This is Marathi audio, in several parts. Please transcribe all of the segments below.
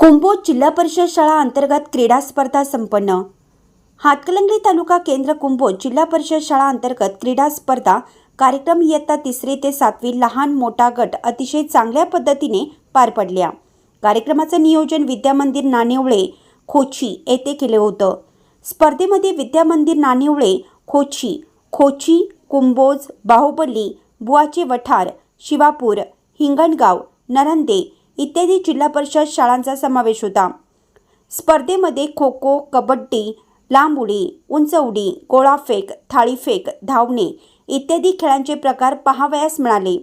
कुंभोज जिल्हा परिषद शाळा अंतर्गत क्रीडा स्पर्धा संपन्न. हातकलंगली तालुका केंद्र कुंभोज जिल्हा परिषद शाळा अंतर्गत क्रीडा स्पर्धा कार्यक्रम इयत्ता तिसरी ते सातवी लहान मोठा गट अतिशय चांगल्या पद्धतीने पार पडल्या. कार्यक्रमाचं नियोजन विद्यामंदिर नाणेवळे खोची येथे केलं होतं. स्पर्धेमध्ये विद्यामंदिर नाणेवळे खोची खोची कुंभोज बाहुबली बुवाचे वठार शिवापूर हिंगणगाव नरंदे इत्यादी जिल्हा परिषद शाळांचा समावेश होता. स्पर्धेमध्ये खो खो कबड्डी लांब उडी उंच उडी गोळाफेक थाळीफेक धावणे इत्यादी खेळांचे प्रकार पाहावयास मिळाले.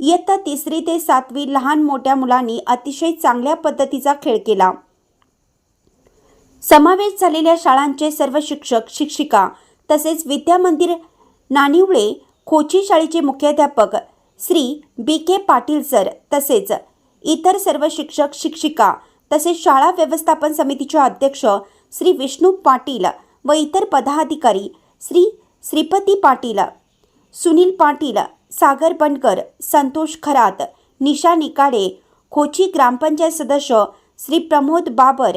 इयत्ता तिसरी ते सातवी लहान मोठ्या मुलांनी अतिशय चांगल्या पद्धतीचा खेळ केला. समावेश झालेल्या शाळांचे सर्व शिक्षक शिक्षिका तसेच विद्यामंदिर नानिवळे खोची शाळेचे मुख्याध्यापक Shri B K Patil sir तसेच इतर सर्व शिक्षक शिक्षिका तसेच शाळा व्यवस्थापन समितीचे अध्यक्ष श्री विष्णू पाटील व इतर पदाधिकारी श्री श्रीपती पाटील सुनील पाटील सागर बनकर संतोष खरात निशा निकाडे खोची ग्रामपंचायत सदस्य श्री प्रमोद बाबर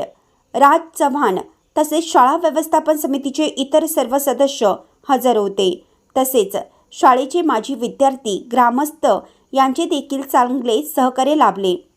राज चव्हाण तसेच शाळा व्यवस्थापन समितीचे इतर सर्व सदस्य हजर होते. तसेच शाळेचे माजी विद्यार्थी ग्रामस्थ यांचे देखील चांगले सहकार्य लाभले.